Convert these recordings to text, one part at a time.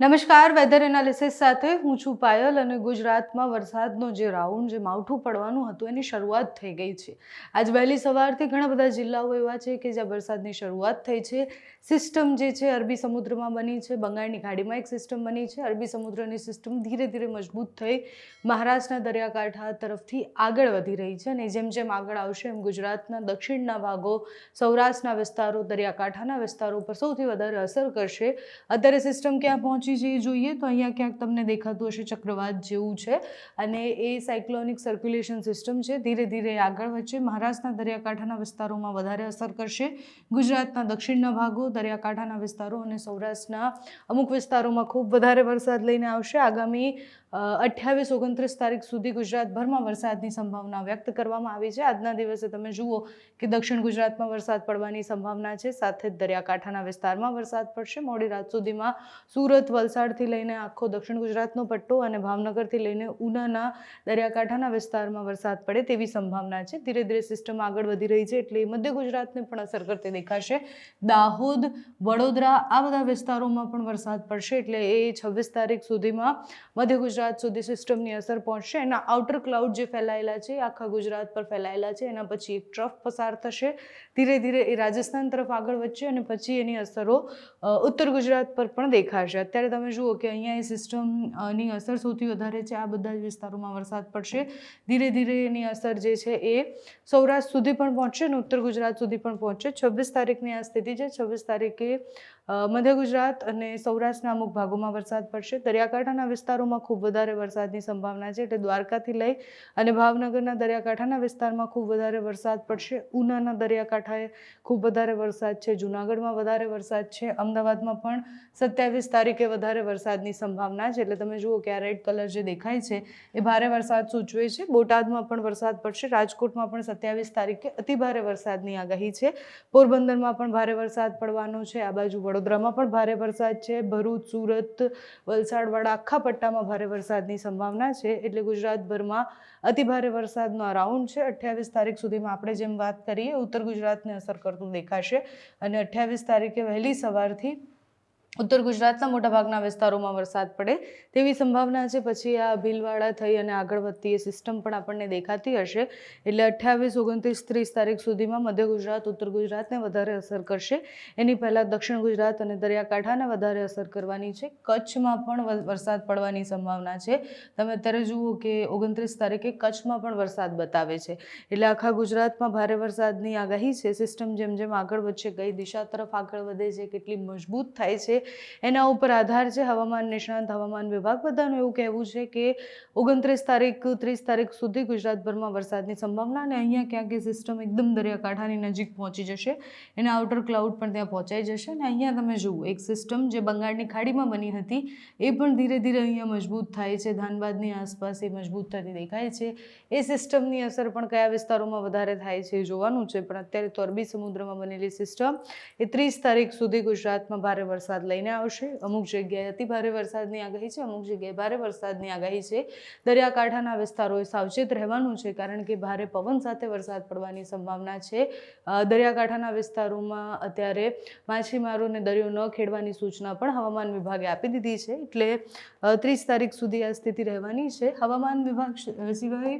નમસ્કાર weather analysis સાથે હું છું પાયલ અને ગુજરાતમાં વરસાદનો જે રાઉન્ડ જે માવઠું પડવાનું હતું, એની શરૂઆત થઈ ગઈ છે. આજ વહેલી સવારથી ઘણા બધા જિલ્લાઓ એવા છે કે જ્યાં વરસાદની શરૂઆત થઈ છે. સિસ્ટમ જે છે, અરબી સમુદ્રમાં બની છે. બંગાળની ખાડીમાં એક સિસ્ટમ બની છે. અરબી સમુદ્રની સિસ્ટમ ધીરે ધીરે મજબૂત થઈ મહારાષ્ટ્રના દરિયાકાંઠા તરફથી આગળ વધી રહી છે અને જેમ જેમ આગળ આવશે એમ ગુજરાતના દક્ષિણના ભાગો, સૌરાષ્ટ્રના વિસ્તારો, દરિયાકાંઠાના વિસ્તારો પર સૌથી વધારે અસર કરશે. અત્યારે સિસ્ટમ ક્યાં પહોંચી છે જે જોઈએ. તો અહીંયા ક્યાંક તમને દેખાતું હશે ચક્રવાત જેવું છે. અને એ સાયક્લોનિક સર્ક્યુલેશન સિસ્ટમ છે. ધીરે ધીરે આગળ વચ્ચે મહારાષ્ટ્રના દરિયાકાંઠાના વિસ્તારોમાં વધારે અસર કરશે. ગુજરાતના દક્ષિણના ભાગો, દરિયાકાંઠાના વિસ્તારો અને સૌરાષ્ટ્રના અમુક વિસ્તારોમાં ખૂબ વધારે વરસાદ લઈને આવશે. આગામી અઠ્યાવીસ, ઓગણત્રીસ તારીખ સુધી ગુજરાતભરમાં વરસાદની સંભાવના વ્યક્ત કરવામાં આવી છે. આજના દિવસે તમે જુઓ કે દક્ષિણ ગુજરાતમાં વરસાદ પડવાની સંભાવના છે. સાથે જ દરિયાકાંઠાના વિસ્તારમાં વરસાદ પડશે. મોડી રાત સુધીમાં સુરત, વલસાડથી લઈને આખો દક્ષિણ ગુજરાતનો પટ્ટો અને ભાવનગરથી લઈને ઉનાના દરિયાકાંઠાના વિસ્તારમાં વરસાદ પડે તેવી સંભાવના છે. ધીરે ધીરે સિસ્ટમ આગળ વધી રહી છે એટલે મધ્ય ગુજરાતને પણ અસર કરતી દેખાશે. દાહોદ, વડોદરા આ બધા વિસ્તારોમાં પણ વરસાદ પડશે એટલે એ છવ્વીસ તારીખ સુધીમાં મધ્ય ગુજરાત સુધી સિસ્ટમની અસર પહોંચશે. એના આઉટર ક્લાઉડ જે ફેલાયેલા છે આખા ગુજરાત પર ફેલાયેલા છે. એના પછી એક ટ્રફ પસાર થશે. ધીરે ધીરે એ રાજસ્થાન તરફ આગળ વધશે અને પછી એની અસરો ઉત્તર ગુજરાત પર પણ દેખાશે. અત્યારે તમે જુઓ કે અહીંયા એ સિસ્ટમની અસર સૌથી વધારે છે. આ બધા જ વિસ્તારોમાં વરસાદ પડશે. ધીરે ધીરે એની અસર જે છે એ સૌરાષ્ટ્ર સુધી પણ પહોંચશે અને ઉત્તર ગુજરાત સુધી પણ પહોંચશે. છવ્વીસ તારીખની આ સ્થિતિ છે. છવ્વીસ તારીખે મધ્ય ગુજરાત અને સૌરાષ્ટ્રના અમુક ભાગોમાં વરસાદ પડશે. દરિયાકાંઠાના વિસ્તારોમાં ખૂબ વધારે વરસાદની સંભાવના છે એટલે દ્વારકાથી લઈ અને ભાવનગરના દરિયાકાંઠાના વિસ્તારમાં ખૂબ વધારે વરસાદ પડશે. ઉનાના દરિયાકાંઠાએ ખૂબ વધારે વરસાદ છે. જુનાગઢમાં વધારે વરસાદ છે. અમદાવાદમાં પણ સત્યાવીસ તારીખે વધારે વરસાદની સંભાવના છે. એટલે તમે જુઓ કે આ રેડ કલર જે દેખાય છે એ ભારે વરસાદ સૂચવે છે. બોટાદમાં પણ વરસાદ પડશે. રાજકોટમાં પણ સત્યાવીસ તારીખે અતિભારે વરસાદની આગાહી છે. પોરબંદરમાં પણ ભારે વરસાદ પડવાનો છે. આ બાજુ વડોદરામાં પણ ભારે વરસાદ છે. ભરૂચ, સુરત, વલસાડવાળા આખા પટ્ટામાં ભારે વરસાદની સંભાવના છે. એટલે ગુજરાતભરમાં અતિભારે વરસાદનો રાઉન્ડ છે. અઠ્યાવીસ તારીખ સુધીમાં આપણે જેમ વાત કરીએ, ઉત્તર ગુજરાતને અસર કરતું દેખાશે અને અઠ્યાવીસ તારીખે વહેલી સવારથી ઉત્તર ગુજરાતના મોટાભાગના વિસ્તારોમાં વરસાદ પડે તેવી સંભાવના છે. પછી આ ભીલવાડા થઈ અને આગળ વધતી એ સિસ્ટમ પણ આપણને દેખાતી હશે. એટલે અઠ્યાવીસ, ઓગણત્રીસ, ત્રીસ તારીખ સુધીમાં મધ્ય ગુજરાત, ઉત્તર ગુજરાતને વધારે અસર કરશે. એની પહેલાં દક્ષિણ ગુજરાત અને દરિયાકાંઠાને વધારે અસર કરવાની છે. કચ્છમાં પણ વરસાદ પડવાની સંભાવના છે. તમે અત્યારે જુઓ કે ઓગણત્રીસ તારીખે કચ્છમાં પણ વરસાદ બતાવે છે. એટલે આખા ગુજરાતમાં ભારે વરસાદની આગાહી છે. સિસ્ટમ જેમ જેમ આગળ વધશે, કઈ દિશા તરફ આગળ વધે છે, કેટલી મજબૂત થાય છે એના ઉપર આધાર છે હવામાન, નિષ્ણાંત હવામાન વિભાગ. બધાનું એવું કહેવું છે કે ઓગણત્રીસ તારીખ, ત્રીસ તારીખ સુધી ગુજરાતભરમાં વરસાદની સંભાવના અને અહીંયા ક્યાંક એ સિસ્ટમ એકદમ દરિયાકાંઠાની નજીક પહોંચી જશે. એના આઉટર ક્લાઉડ પણ ત્યાં પહોંચાઈ જશે અને અહીંયા તમે જુઓ, એક સિસ્ટમ જે બંગાળની ખાડીમાં બની હતી, એ પણ ધીરે ધીરે અહીંયા મજબૂત થાય છે. ધાનબાદની આસપાસ એ મજબૂત થતી દેખાય છે. એ સિસ્ટમની અસર પણ કયા વિસ્તારોમાં વધારે થાય છે જોવાનું છે. પણ અત્યારે તો અરબી સમુદ્રમાં બનેલી સિસ્ટમ એ ત્રીસ તારીખ સુધી ગુજરાતમાં ભારે વરસાદ લઈને આવશે. અમુક જગ્યાએ અતિ ભારે વરસાદની આગાહી છે, અમુક જગ્યાએ ભારે વરસાદની આગાહી છે. દરિયાકાંઠાના વિસ્તારોએ સાવચેત રહેવાનું છે કારણ કે ભારે પવન સાથે વરસાદ પડવાની સંભાવના છે. દરિયાકાંઠાના વિસ્તારોમાં અત્યારે માછીમારોને દરિયો ન ખેડવાની સૂચના પણ હવામાન વિભાગે આપી દીધી છે. એટલે ત્રીસ તારીખ સુધી આ સ્થિતિ રહેવાની છે. હવામાન વિભાગ સિવાય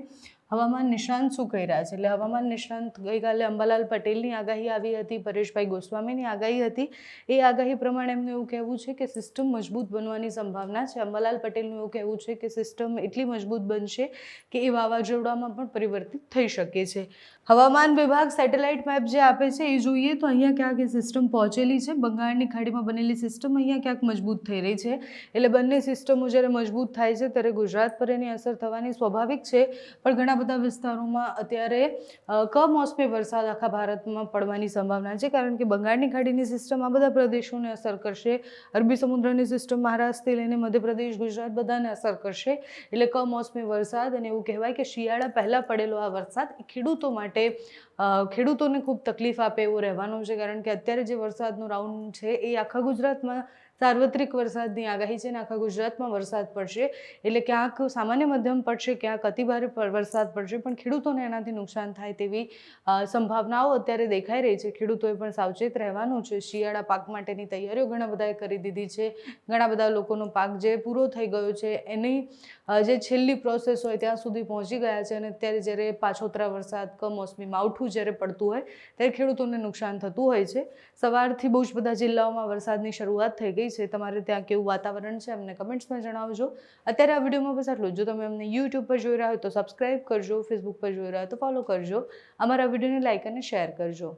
હવામાન નિષ્ણાંત શું કહી રહ્યા છે? એટલે હવામાન નિષ્ણાંત ગઈકાલે અંબાલાલ પટેલની આગાહી આવી હતી, પરેશભાઈ ગોસ્વામીની આગાહી હતી. એ આગાહી પ્રમાણે એમનું એવું કહેવું છે કે સિસ્ટમ મજબૂત બનવાની સંભાવના છે. અંબાલાલ પટેલનું એવું કહેવું છે કે સિસ્ટમ એટલી મજબૂત બનશે કે એ વાવાઝોડામાં પણ પરિવર્તિત થઈ શકે છે. હવામાન વિભાગ સેટેલાઇટ મેપ જે આપે છે, એ જોઈએ તો અહીંયા ક્યાંક એ સિસ્ટમ પહોંચેલી છે. બંગાળની ખાડીમાં બનેલી સિસ્ટમ અહીંયા ક્યાંક મજબૂત થઈ રહી છે. એટલે બંને સિસ્ટમો જ્યારે મજબૂત થાય છે, ત્યારે ગુજરાત પર એની અસર થવાની સ્વાભાવિક છે. પણ ઘણા બધા વિસ્તારોમાં અત્યારે કમોસમી વરસાદ આખા ભારતમાં પડવાની સંભાવના છે. કારણ કે બંગાળની ખાડીની સિસ્ટમ આ બધા પ્રદેશોને અસર કરશે. અરબી સમુદ્રની સિસ્ટમ મહારાષ્ટ્રથી લઈને મધ્યપ્રદેશ, ગુજરાત બધાને અસર કરશે. એટલે કમોસમી વરસાદ અને એવું કહેવાય કે શિયાળા પહેલાં પડેલો આ વરસાદ એ ખેડૂતો માટે ખેડૂતોને ખૂબ તકલીફ આપે એવો રહેવાનો છે. કારણ કે અત્યારે જે વરસાદનો રાઉન્ડ છે એ આખા ગુજરાતમાં સાર્વત્રિક વરસાદની આગાહી છે અને આખા ગુજરાતમાં વરસાદ પડશે. એટલે ક્યાંક સામાન્ય મધ્યમ પડશે, ક્યાંક અતિભારે વરસાદ પડશે, પણ ખેડૂતોને એનાથી નુકસાન થાય તેવી સંભાવનાઓ અત્યારે દેખાઈ રહી છે. ખેડૂતોએ પણ સાવચેત રહેવાનું છે. શિયાળા પાક માટેની તૈયારીઓ ઘણા બધાએ કરી દીધી છે. ઘણા બધા લોકોનો પાક જે પૂરો થઈ ગયો છે, એની જે છેલ્લી પ્રોસેસ હોય ત્યાં સુધી પહોંચી ગયા છે અને અત્યારે જ્યારે પાછોતરા વરસાદ કમોસમી માવઠું જ્યારે પડતું હોય, ત્યારે ખેડૂતોને નુકસાન થતું હોય છે. સવારથી બહુ જ બધા જિલ્લાઓમાં વરસાદની શરૂઆત થઈ ગઈ છે, તમારે ત્યાં કેવું વાતાવરણ છે, અમને કમેન્ટ્સમાં જણાવજો. અત્યારે આ વિડીયોમાં બસ આટલું જો. તમે અમને યુટ્યુબ પર જોઈ રહ્યા હોય તો સબસ્ક્રાઈબ કરજો ફેસબુક પર જોઈ રહ્યા હોય તો ફોલો કરજો. અમારા વિડીયોને લાઇક અને શેર કરજો.